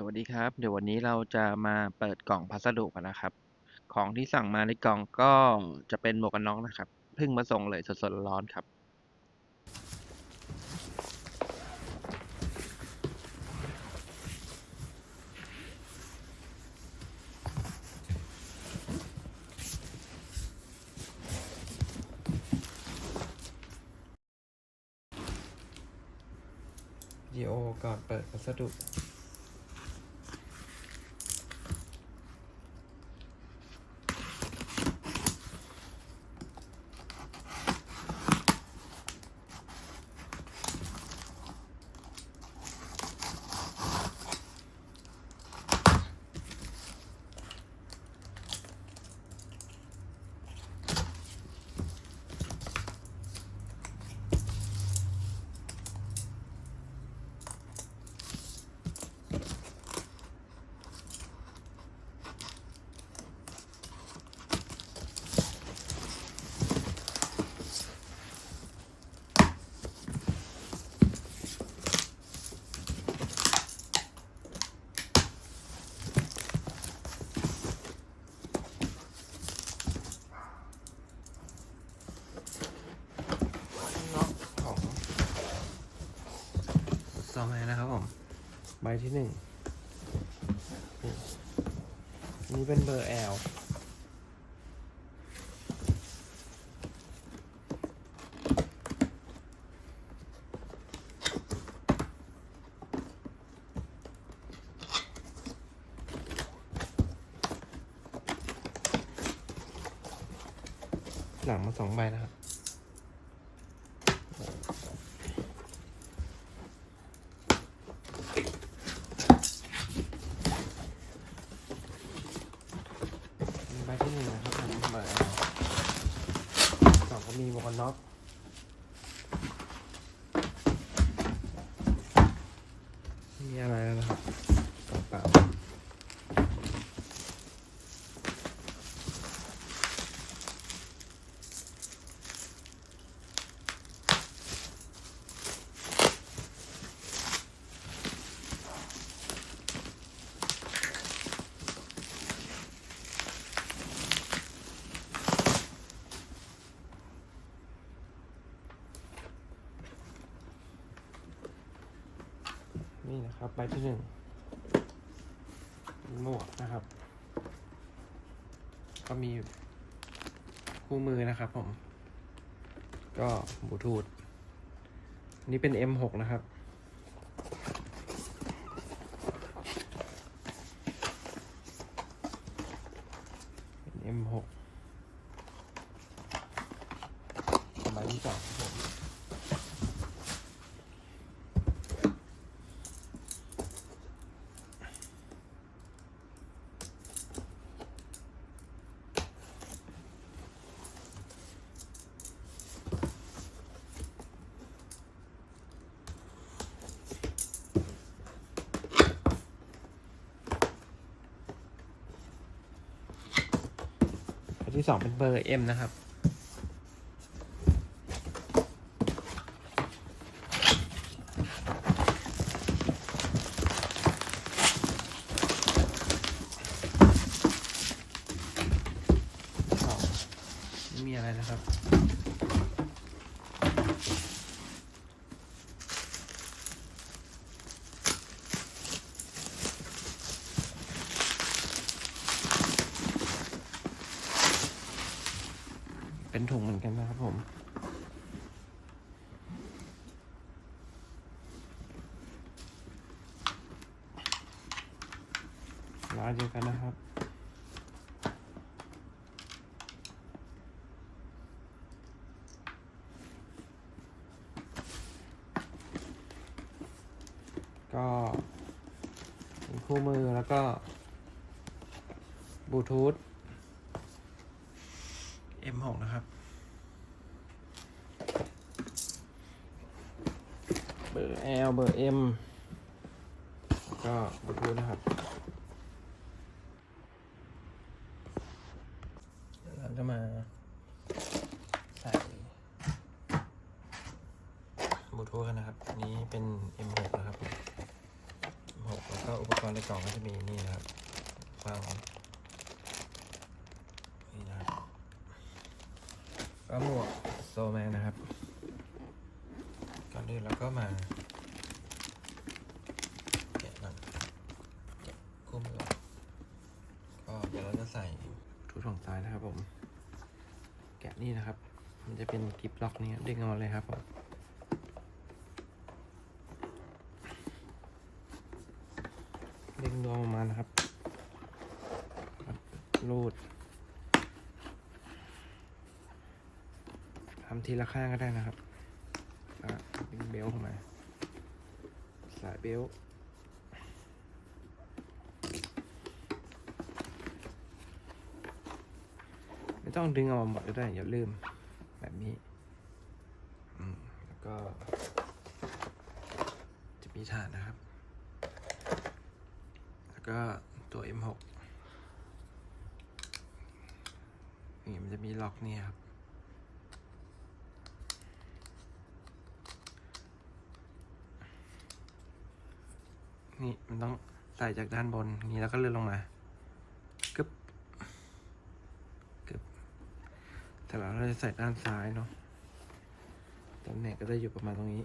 สวัสดีครับ เดี๋ยววันนี้เราจะมาเปิดกล่องพัสดุกันนะครับ ของที่สั่งมาในกล่องก็จะเป็นหมวกกันน็อกนะครับเพิ่งมาส่งเลยสดๆร้อนครับ วิดีโอก่อนเปิดพัสดุ น็อกของซ อมแมนนะครับผมใบที่หนึ่งนี่อันนี่เป็นเบอร์แอลหลังมาสองใบนะครับ มีใบที่หนึ่งนะครับผมเบอร์ส องก็มีหมวกกันน็อกไม่มีอะไรแล้วนะครับเปล่าๆนี่นะครับ ใบที่หนึ่งหมวกนะครับ ก็มีคู่มือนะครับผม ก็บลูทูธนนี้เป็น M6 นะครับ เป็น M6 ใบที่สองครับผม อันที่ สองเป็นเบอร์ M นะครับ มีอะไรนะครับ เป็นถุงเหมือนกันนะครับผม ร้านเดียวกันนะครับ ก็เป็น คู่มือแล้วก็บลูทูธ M6 นะครับ เบอร์ L เบอร์ M ก็บลูทูธนะครับเดี๋ยวเราจะมาใส่บลูทูธกันนะครับ อนในกล่องก็จะมีนี่นะครับฟังนี่นะครับก็หมวกโซแมนนะครับ ก่อนอื่นเราก็มาแกะมันแกะคู่มือก่อนก็เดี๋ยวเราจะใส่ทูฝั่งซ้ายนะครับผม แกะนี่นะครับ มันจะเป็นกิฟล็อกนี่ครับดึงออกมาเลยครับผม ดึงดวงออกมานะครับรูดทำทีละข้างก็ได้นะครับอะดึงเบลต์เข้ามา สายเบลไม่ต้องดึงออกมาหมดก็ได้อย่าลืม แบบนี้อืมแล้วก็ จะมีฐานนะครับ แล้วก็ตัว M6 นี่มั เนี่ยครับ นี่มันต้องใส่จากด้านบนนี้แล้วก็เลื่อนลงมากึบกึบแต่เราจะใส่ด้านซ้ายเนาะตำแหน่งก็จะอยู่ประมาณตรงนี้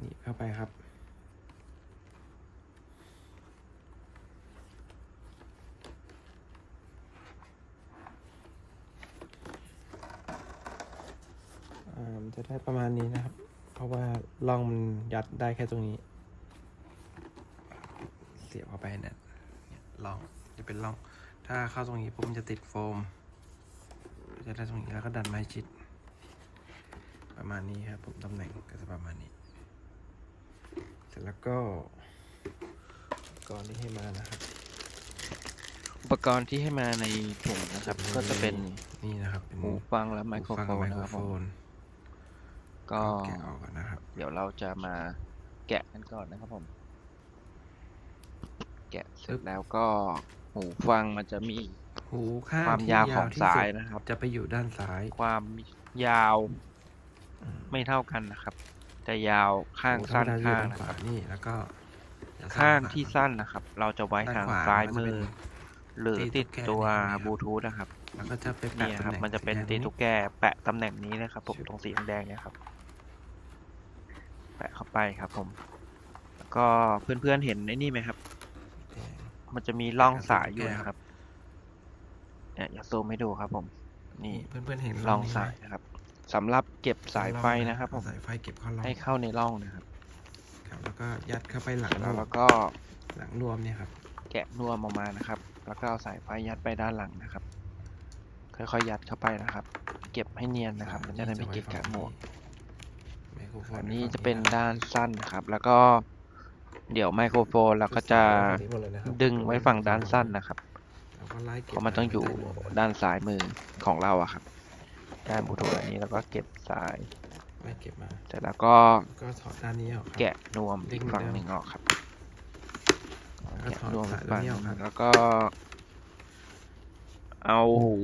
นี่เข้าไปครับ อ่ามัน จะได้ประมาณนี้นะครับ เพราะว่าล่องมันยัดได้แค่ตรงนี้ เสียบเข้าไปเนี่ยเนี่ยล่องจะเป็นล่อง ถ้าเข้าตรงนี้ปุ๊บมันจะติดโฟม จะได้ตรงนี้แล้วก็ดันไม้ชิด ประมาณนี้ครับผมตำแหน่งก็จะประมาณนี้ เสร็จแล้วก็ก่อนที่ให้มานะครับ อุปกรณ์ที่ให้มาในถุงนะครับ ก็จะเป็นนี่นะครับเป็นหูฟังและไมโครหูฟังโฟกับนไมนะโครครับโฟผมน ก็แกะออกก่อนนะครับ เดี๋ยวเราจะมาแกะกันก่อนนะครับผม แกะเสร็จแล้วก็หูฟังมันจะมีหูข้างความที่ยาวของที่สาสุยดนะครับ จะไปอยู่ด้านซ้าย ความยาวอืมไม่เท่ากันนะครับ จะยาวข้างหูธรสั้นรมดอยู่ข้างด้านนะขควารับนี่แล้วก็อย่ข้างซ้ยที่ขวสั้นนะครับ เราจะไว้ด้านทางขวาซ้ายมันจะมืเป็นอหรือตีติดตุ๊กแกตัวเนี่ยนะครับบลูทูธนะครับแล้วก็จะไปแปะนี่นะครับตำแหงมันจะเป็นสีตีแดงตุ๊กแกแปะตำแหน่งนี้นะครับผมตรงสีแดงๆเนี่ยครับ แปะเข้าไปครับผม แล้วก็เพื่อนๆเห็นไอ้นี่ไหมครับแดงมันจะมีร่องแปะกับสายอยู่ตุ๊กแกนะครับเนี่ยอยากซูมให้ดูครับผม นี่เพื่อนๆเห็นร่องนี้ไหมสายนะครับสำหรับเก็บสายไฟนะครับผมเอาสายไฟเก็บเข้าร่องให้เข้าในร่องนะครับ ครับ แล้วก็ยัดเข้าไปหลังแล้วรวเรามก็หลังรวมเนี่ยครับ แกะนวมออกมานะครับ แล้วก็เอาสายไฟยัดไปด้านหลังนะครับ ค่อยๆยัดเข้าไปนะครับ เก็บให้เนียนนะครับ มันจะได้ไม่เกะกะหมวกไมโครโฟ อันไว้นี้ฝั่งจะเป็นครับด้านสั้นนะครับ แล้วก็เดี๋ยวไมโครโฟนเราก็จะฝั่งนี้หมดเลยนะครับดึงไว้ฝั่งด้านสั้นนะครับแล้วก็ไล่เก็บเพราะมันต้องอยู่ได้หมดเลยด้านซ้ายมือของเราอะครับ ด้านบลูทูธอันนี้แล้วก็เก็บสายไล่เก็บมาเสร็จแล้วก็ก็ถอดด้านนี้ออกครับแกะนวมดึอีงกฝั่งแล้วหนึ่งออกครับแล้วก็แกะถอดนวมสาอียกฝั่งนี้หอนึ่อกงครับแล้วก็ เอาหู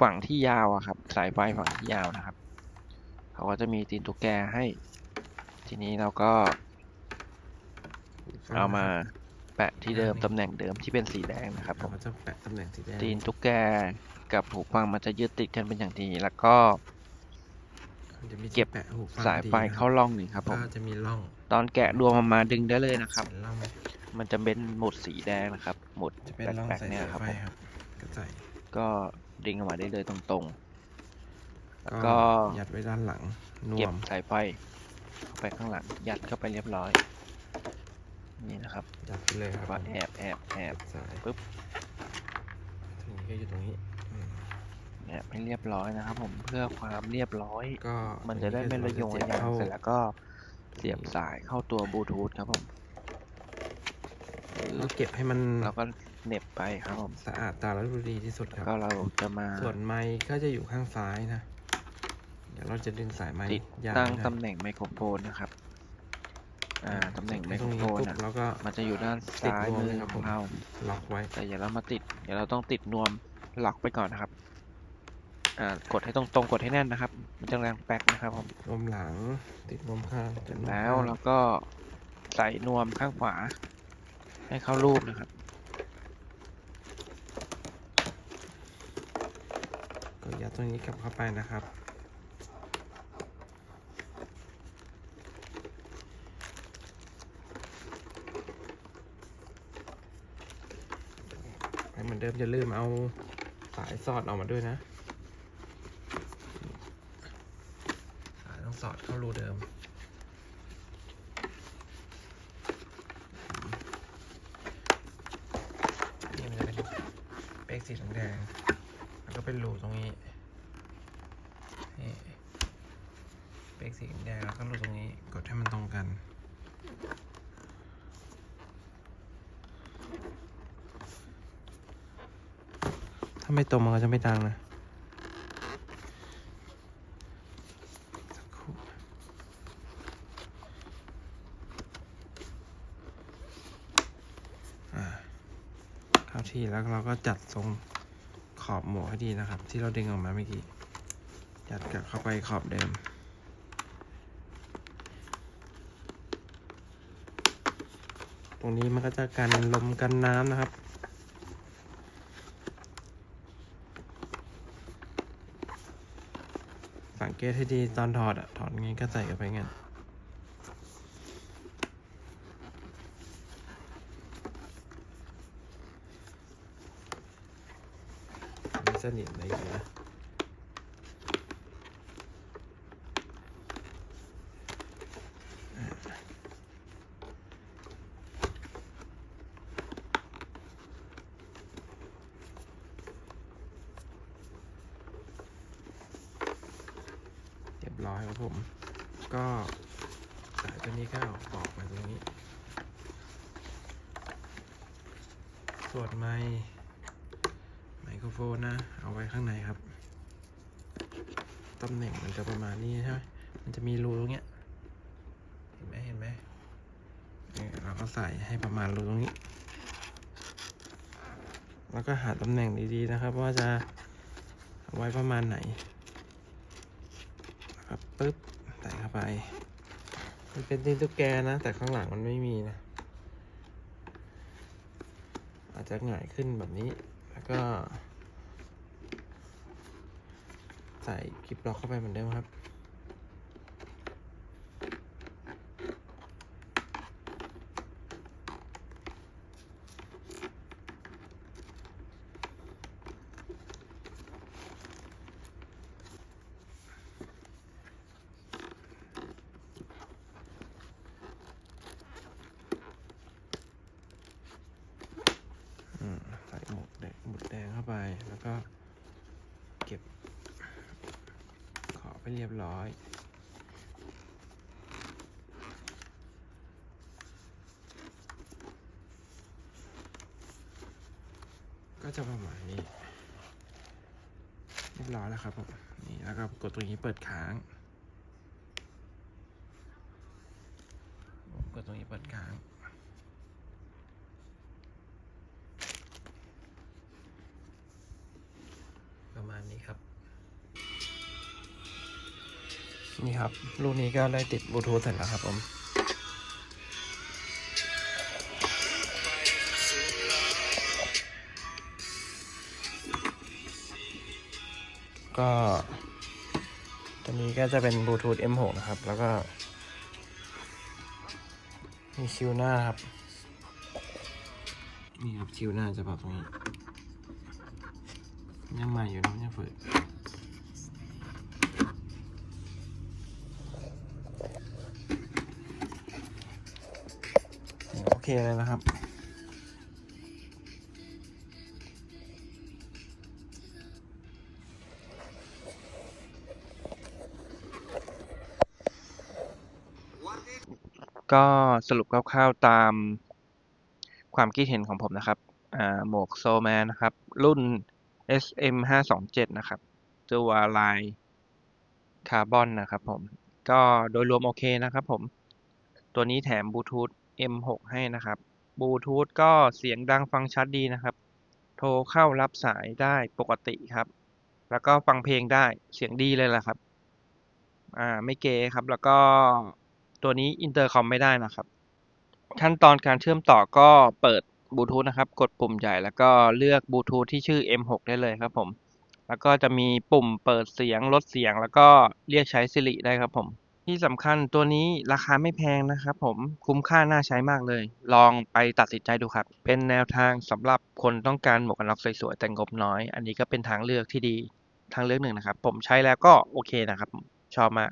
ฝั่งที่ยาวอะครับ สายไฟฝั่งที่ยาวนะครับ เขาก็จะมีตีนตุ๊กแกให้ ทีนี้เราก็เอามาแปะที่เดิมตำแหน่งเดิมที่เป็นสีแดงนะครับผเราม ก็จะแปะตำแหน่งสีแดงตีนตุ๊กแกกับหูฟังมันจะยึดติดกันเป็นอย่างดี แล้วก็ มันจะมีเก็บที่แปะหูฟังสายไฟดีนะครับเข้าร่องหนึ่งครับผม ก็จะมีร่องตอนแกะรวมออกมาดึงได้เลยนะครับ เป็นร่องไหมมันจะเป็นหมุดสีแดงนะครับ หมุดจะเป็นร่องแปลกใส่ๆเนี่ยสายครับไฟผมครับ ก็ใส่ก็ดึงออกมาได้เลยตรงๆ แล้วก็ก็ยัดไว้ด้านหลังนเก็วบมสายไฟเข้าไปข้างหลัง ยัดเข้าไปเรียบร้อย นี่นะครับยัดไปเลยครับก็แอบแอบแอบสายปึ๊บทีนี้ก็อยู่ตรงนี้อืมแอบให้เรียบร้อยนะครับ ผมเพื่อความเรียบร้อยก็มันจะได้ไม่ระยงระยางเสร็จแล้วก็เสียบสายเข้าตัวบลูทูธครับผมเราเก็บให้มันแล้วก็เหน็บไปครับผมสะอาดตาและดูดีที่สุดครับก็เราจะมาส่วนไม้ก็จะอยู่ข้างซ้ายนะเดี๋ยวเราจะดึงสายไม้ติดยาวตั้งไม่ได้ตำแหน่งไมโครโฟนนะครับอ่าตำแหน่งไมติดโครตรงโฟนี้นปุ๊บนะแล้วก็มันจะอยู่ด้านติดซ้ายรวมมืเลอยครับขผองมเราล็อกไว้ แต่อย่าเรามาติดเดี๋ยวเราต้องติดนวมล็อกไปก่อนนะครับอ่ากดให้ตรงๆกดให้แน่นนะครับ มันจะแรงแป๊กนะครับผมนวมหลังติดนวมข้างติดนมแล้วข้างเราก็ใส่นวมข้างขวา ให้เข้ารูปนะครับก็ยัดตรงนี้กลับเข้าไปนะครับ ไปเห มอนเดิมอย่าลืมเอาสายสอดออกมาด้วยนะ สายต้องสอดเข้ารูเดิม นี่มันจะเป็นเป๊กสีแดงแล้วก็เป็นรูตรงนี้ นี่เป๊กสีแดงแล้วก็รูตรงนี้ กดให้มันตรงกันาไม่ตรงมันก็จะไม่ดังนะครู่อ่าเข้าที่แล้วเราก็จัดทรงขอบหมวกให้ดีนะครับ ที่เราดึงออกมาเมื่อกี้ จัดกลับเข้าไปขอบเดิมตรงนี้มันก็จะกันลมกันน้ำนะครับ สัง เกตให้ดีตอนถอดอะถอดงี้ก็ใส่กันไปงั้นไม่สนิทเลยอยู่นะเรียบร้อยครับผม ก็สายตัวนี้ก็เอาออกมาตรงนี้ ส่วน ไมไมโครโฟนนะ เอาไว้ข้างในครับ ตำแหน่งมันจะประมาณนี้ใช่ไหมมันจะมีรูตรงเนี้ย เห็นไหมเห็นไหมเนี่เราก็ใส่ให้ประมาณรูตรงนี้ แล้วก็หาตำแหน่งดีๆนะครับ ว่าจะเอาไว้ประมาณไหนครับปึ๊บ ใส่เข้าไป มันเป็นตีนตุ๊กแกนะ แต่ข้างหลังมันไม่มีนะ อา จะหงายขึ้นแบบนี้ แล้วก็ ใส่คลิปล็อกเข้าไปเหมือนเดิมครับ อืมใส่หมวกแดงหมวกแดงเข้า ไปแล้วก็เก็บขอไปเรียบร้อย ก็จะประมาณนี้ เรียบร้อยแล้วครับผมนี่แล้วก็กดตรงนี้เปิดค้าง นี่ครับลูกนี้ก็ได้ติดบลูทูธเสร็จแล้วครับผมก็ตัวนี้ก็จะเป็นบลูทูธ M6 นะครับ แล้วก็ มีชิวหน้าครับ นี่ครับชิวหน้าจะแบบตรงนี้ยังใหม่อยู่นะยังฝืดโอ เคเลยนะครับ ก็สรุปคร่าวๆตามความคิดเห็นของผมนะครับหมวกโซแมนนะครับ รุ่น SM 527นะครับ ตัวลายคาร์บอนนะครับผม ก็โดยรวมโอเคนะครับผม ตัวนี้แถมบลูทูธ M6 ให้นะครับบลูทูธก็เสียงดังฟังชัดดีนะครับ โทรเข้ารับสายได้ปกติครับ แล้วก็ฟังเพลงได้เสียงดีเลยแหละครับ อ่าไม่เก๋ครับ แล้วก็ตัวนี้อินเตอร์คอมไม่ได้นะครับ ขั้นตอนการเชื่อมต่อก็เปิดบลูทูธนะครับ กดปุ่มใหญ่แล้วก็เลือกบลูทูธที่ชื่อ M6 ได้เลยครับผม แล้วก็จะมีปุ่มเปิดเสียงลดเสียง แล้วก็เรียกใช้ Siri ได้ครับผม ที่สำคัญตัวนี้ราคาไม่แพงนะครับผมคุ้มค่าน่าใช้มากเลย ลองไปตัดสินใจดูครับ เป็นแนวทางสำหรับคนต้องการหมวกกันน็อกสวยๆแต่งบน้อย อันนี้ก็เป็นทางเลือกที่ดีทางเลือกหนึ่งนะครับ ผมใช้แล้วก็โอเคนะครับ ชอบมาก